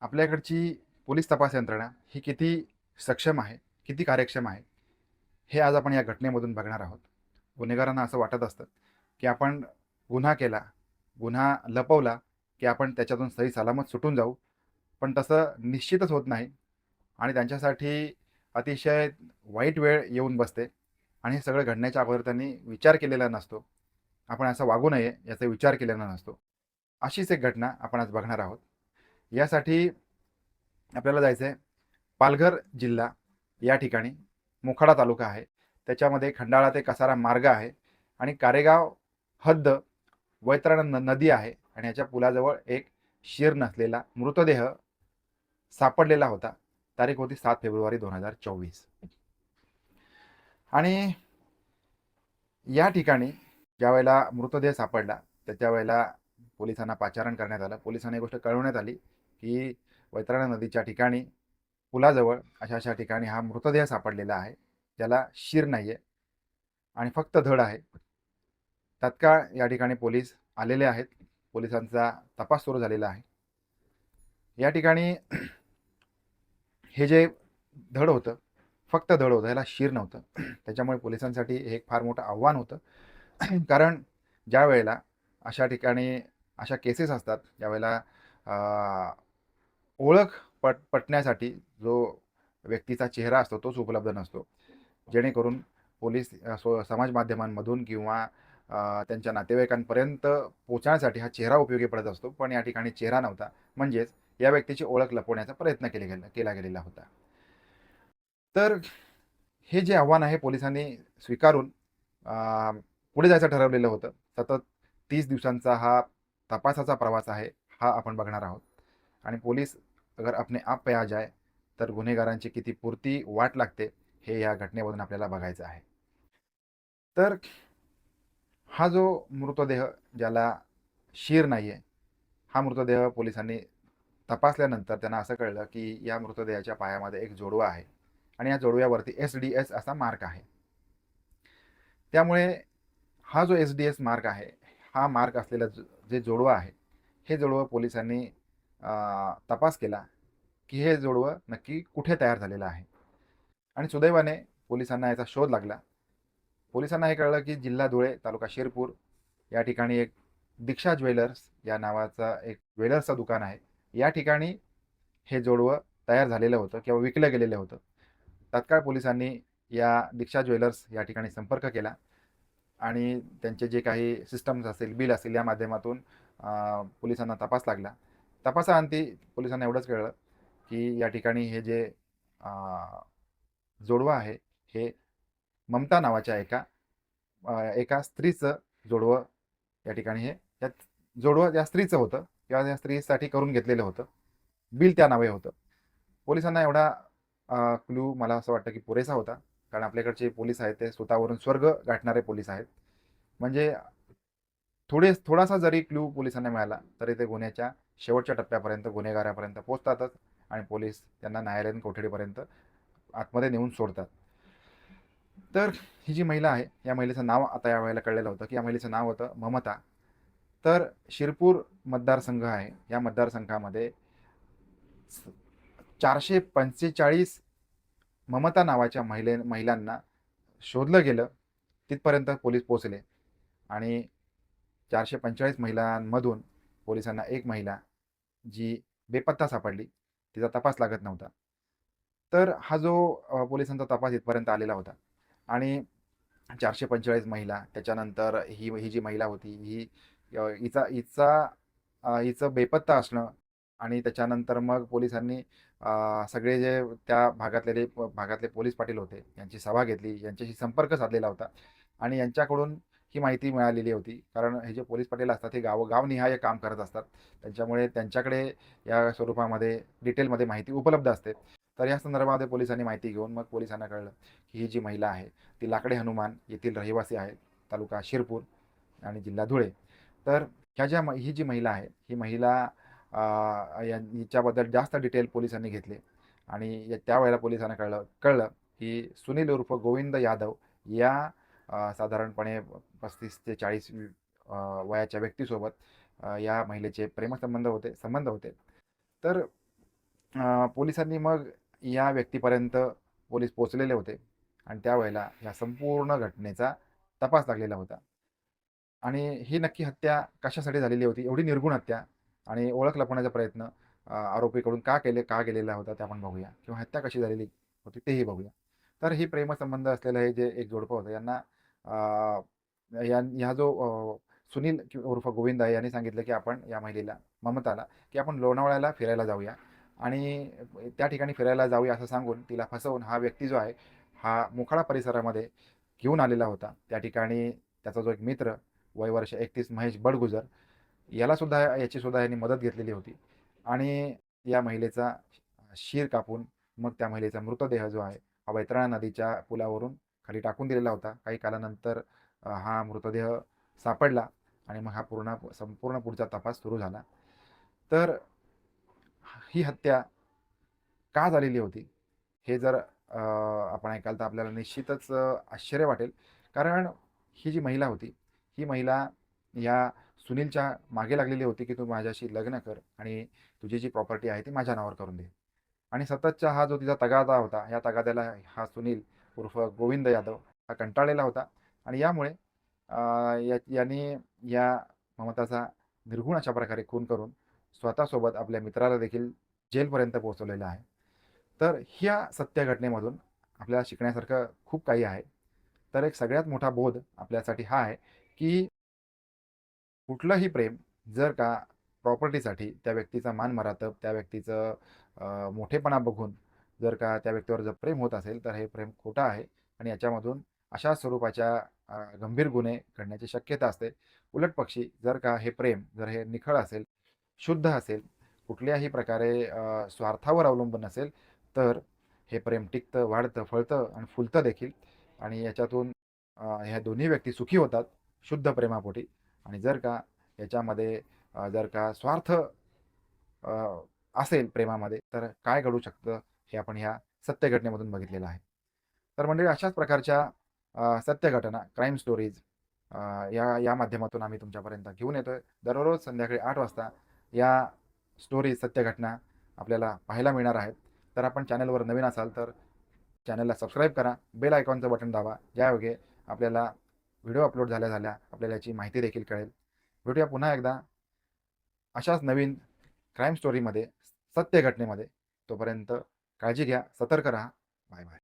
आपल्याकडची police तपास यंत्रणा ही किती सक्षम आहे किती कार्यक्षम आहे हे आज आपण या घटनेमधून बघणार आहोत. गुन्हेगारांना असं वाटत असतं की आपण गुन्हा केला गुन्हा लपवला की आपण त्याच्यातून सही सलामत सुटून जाऊ. पण तसं निश्चितच होत नाही आणि त्यांच्यासाठी अतिशय वाईट वेळ येऊन बसते आणि हे सगळं घडण्याच्या अगोदर त्यांनी विचार केलेला नसतो. आपण असं वागू नये याचा विचार केलेला नसतो. अशीच एक घटना आपण आज बघणार आहोत. यासाठी आपल्याला जायचं आहे पालघर जिल्हा या ठिकाणी. मोखाडा तालुका आहे. त्याच्यामध्ये खंडाळा ते कसारा मार्ग आहे आणि कारेगाव हद्द वैतरण न नदी आहे आणि याच्या पुलाजवळ एक शिर नसलेला मृतदेह सापडलेला होता. तारीख होती सात फेब्रुवारी दोन हजार चोवीस. आणि या ठिकाणी ज्या वेळेला मृतदेह सापडला त्याच्या वेळेला पोलिसांना पाचारण करण्यात आलं. पोलिसांना ही गोष्ट कळवण्यात आली. की वैतरणा नदीच्या ठिकाणी पुलाजवळ अशा अशा ठिकाणी हा मृतदेह सापडलेला आहे ज्याला शिर नाही आहे आणि फक्त धड आहे. तत्काळ या ठिकाणी पोलीस आलेले आहेत. पोलिसांचा तपास सुरू झालेला आहे. या ठिकाणी हे जे धड होतं फक्त धड होतं ह्याला शिर नव्हतं. त्याच्यामुळे पोलिसांसाठी हे एक फार मोठं आव्हान होतं. कारण ज्या वेळेला अशा ठिकाणी अशा केसेस असतात ज्यावेळेला ओळख पट पटण्यासाठी जो व्यक्तीचा चेहरा असतो तोच उपलब्ध नसतो. जेणेकरून पोलीस सो समाज माध्यमांमधून किंवा त्यांच्या नातेवाईकांपर्यंत पोचण्यासाठी हा चेहरा उपयोगी पडत असतो. पण या ठिकाणी चेहरा नव्हता. म्हणजेच या व्यक्तीची ओळख लपवण्याचा प्रयत्न केले गेला केला गेलेला होता. तर हे जे आव्हान आहे पोलिसांनी स्वीकारून पुढे जायचं ठरवलेलं होतं. सतत तीस दिवसांचा हा तपासाचा प्रवास आहे हा आपण बघणार आहोत. आणि पोलीस अगर अपने आप पे आ जाए तर गुन्हेगारांची किती पुरती वाट लागते हे या घटनेमधून आपल्याला बघायचं आहे. तर हा जो मृतदेह ज्याला शीर नाही आहे हा मृतदेह पोलिसांनी तपासल्यानंतर त्यांना असं कळलं की या मृतदेहाच्या पायामध्ये एक जोडवा आहे आणि या जोडव्यावरती एस डी एस असा मार्क आहे. त्यामुळे हा जो एस डी एस मार्क आहे हा मार्क असलेला जे जोडवा आहे हे जोडवं पोलिसांनी तपास केला की हे जोडवं नक्की कुठे तयार झालेलं आहे. आणि सुदैवाने पोलिसांना याचा शोध लागला. पोलिसांना हे कळलं की जिल्हा धुळे तालुका शिरपूर या ठिकाणी एक दीक्षा ज्वेलर्स या नावाचा एक ज्वेलर्सचं दुकान आहे. या ठिकाणी हे जोडवं तयार झालेलं होतं किंवा विकलं गेलेलं होतं. तात्काळ पोलिसांनी या दीक्षा ज्वेलर्स या ठिकाणी संपर्क केला आणि त्यांचे जे काही सिस्टम्स असेल बिल असेल या माध्यमातून पोलिसांना तपास लागला. तपासाअंती पोलिसांना एवढंच कळलं की या ठिकाणी हे जे जोडवं आहे हे ममता नावाच्या एका एका स्त्रीचं जोडवं या ठिकाणी हे त्या जोडवं त्या स्त्रीचं होतं किंवा त्या स्त्रीसाठी करून घेतलेलं होतं बिल त्या नावे होतं. पोलिसांना एवढा क्लू मला असं वाटतं की पुरेसा होता कारण आपल्याकडचे पोलीस आहेत ते स्वतःवरून स्वर्ग गाठणारे पोलीस आहेत. म्हणजे थोडे थोडासा जरी क्लू पोलिसांना मिळाला तरी ते गुन्ह्याच्या शेवटच्या टप्प्यापर्यंत गुन्हेगारापर्यंत पोहोचतातच आणि पोलीस त्यांना न्यायालयीन कोठडीपर्यंत आतमध्ये नेऊन सोडतात. तर ही जी महिला आहे या महिलेचं नाव आता या वेळेला कळलेलं होतं की या महिलेचं नाव होतं ममता. तर शिरपूर मतदारसंघ आहे. या मतदारसंघामध्ये चारशे पंचेचाळीस ममता नावाच्या महिले महिलांना शोधलं गेलं. तिथपर्यंत पोलीस पोचले आणि चारशे पंचेचाळीस महिलांमधून पोलिसांना एक महिला जी बेपत्ता सापडली तिचा तपास लागत नव्हता. तर हा जो पोलिसांचा तपास इथपर्यंत आलेला होता आणि चारशे पंचेचाळीस महिला त्याच्यानंतर ही ही जी महिला होती ही हिचा हिचा हिचं बेपत्ता असणं आणि त्याच्यानंतर मग पोलिसांनी सगळे जे त्या भागातले भागातले पोलीस पाटील होते यांची सभा घेतली यांच्याशी संपर्क साधलेला होता आणि यांच्याकडून ही माहिती मिळालेली होती. कारण हे जे पोलीस पाटील असतात हे गाव गावनिहाय काम करत असतात. त्यांच्यामुळे त्यांच्याकडे या स्वरूपामध्ये डिटेलमध्ये माहिती उपलब्ध असते. तर या संदर्भामध्ये पोलिसांनी माहिती घेऊन मग पोलिसांना कळलं की ही जी महिला आहे ती लाकडे हनुमान येथील रहिवासी आहे तालुका शिरपूर आणि जिल्हा धुळे. तर ह्या ज्या म- ही जी महिला आहे ही महिला अ, हिच्याबद्दल जास्त डिटेल पोलिसांनी घेतले. आणि या- त्यावेळेला पोलिसांना कळलं कळलं की सुनील उर्फ गोविंद यादव या साधारणपणे पस्तीस ते चाळीस वयाच्या व्यक्तीसोबत या महिलेचे प्रेमसंबंध होते संबंध होते. तर पोलिसांनी मग या व्यक्तीपर्यंत पोलीस पोचलेले होते आणि त्यावेळेला या संपूर्ण घटनेचा तपास लागलेला होता. आणि ही नक्की हत्या कशासाठी झालेली होती? एवढी निर्गुण हत्या आणि ओळख लपवण्याचा प्रयत्न आरोपीकडून का केले का गेलेला होता ते आपण बघूया किंवा हत्या कशी झालेली होती तेही बघूया. तर ही प्रेमसंबंध असलेलं हे जे एक जोडपं होतं यांना या ह्या जो सुनील उर्फ गोविंद आहे यांनी सांगितलं की आपण या महिलेला ममताला की आपण लोणावळ्याला फिरायला जाऊया आणि त्या ठिकाणी फिरायला जाऊया असं सांगून तिला फसवून हा व्यक्ती जो आहे हा मुखाडा परिसरामध्ये घेऊन आलेला होता. त्या ठिकाणी त्याचा जो एक मित्र वय वर्ष एकतीस महेश बडगुजर यालासुद्धा याचीसुद्धा यांनी मदत घेतलेली होती आणि या महिलेचा शिर कापून मग त्या महिलेचा मृतदेह जो आहे हा वैतरणा नदीच्या पुलावरून खाली टाकून दिलेला होता. काही कालानंतर हा मृतदेह सापडला आणि मग हा पूर्ण संपूर्ण पुढचा तपास सुरू झाला. तर ही हत्या का झालेली होती? हे जर आपण ऐकाल तर आपल्याला निश्चितच आश्चर्य वाटेल. कारण ही जी महिला होती ही महिला या सुनीलच्या मागे लागलेली होती की तू माझ्याशी लग्न कर आणि तुझी जी प्रॉपर्टी आहे ती माझ्या नावावर करून दे. आणि सततचा हा जो तिचा तगादा होता या तगाद्याला हा सुनील उर्फ गोविंद यादव हा कंटाळलेला होता. आणि यामुळे या यांनी या ममताचा निर्गुण अशा प्रकारे खून करून स्वतःसोबत आपल्या मित्राला देखील जेलपर्यंत पोहोचवलेलं आहे. तर ह्या सत्य घटनेमधून आपल्याला शिकण्यासारखं खूप काही आहे. तर एक सगळ्यात मोठा बोध आपल्यासाठी हा आहे की कुठलंही प्रेम जर का प्रॉपर्टीसाठी त्या व्यक्तीचा मान मरातब त्या व्यक्तीचं मोठेपणा बघून जर का त्या व्यक्तीवर जर प्रेम होत असेल तर हे प्रेम खोटं आहे आणि याच्यामधून अशा स्वरूपाच्या गंभीर गुन्हे घडण्याची शक्यता असते. उलट पक्षी जर का हे प्रेम जर हे निखळ असेल शुद्ध असेल कुठल्याही प्रकारे स्वार्थावर अवलंबून नसेल तर हे प्रेम टिकतं वाढतं फळतं आणि फुलतं देखील आणि याच्यातून ह्या दोन्ही व्यक्ती सुखी होतात शुद्ध प्रेमापोटी आणि जर का याच्यामध्ये जर का स्वार्थ असेल प्रेमामध्ये तर काय घडू शकतं? हे आपण ह्या सत्य घटनेमधून बघितलेलं आहे. तर म्हणजे अशाच प्रकारच्या सत्यघटना सत्य घटना क्राईम स्टोरीज या या माध्यमातून आम्ही तुमच्यापर्यंत घेऊन येतोय. दररोज संध्याकाळी आठ वाजता या स्टोरीज सत्यघटना आपल्याला पाहायला मिळणार आहेत. तर आपण चॅनलवर नवीन असाल तर चॅनलला सबस्क्राईब करा. बेल आयकॉनचं बटन दाबा. ज्यायोगे आपल्याला व्हिडिओ अपलोड झाल्या झाल्या आपल्याला याची माहिती देखील कळेल. भेटूया पुन्हा एकदा अशाच नवीन क्राईम स्टोरीमध्ये सत्य घटनेमध्ये तोपर्यंत काळजी घ्या सतर्क राहा. Bye bye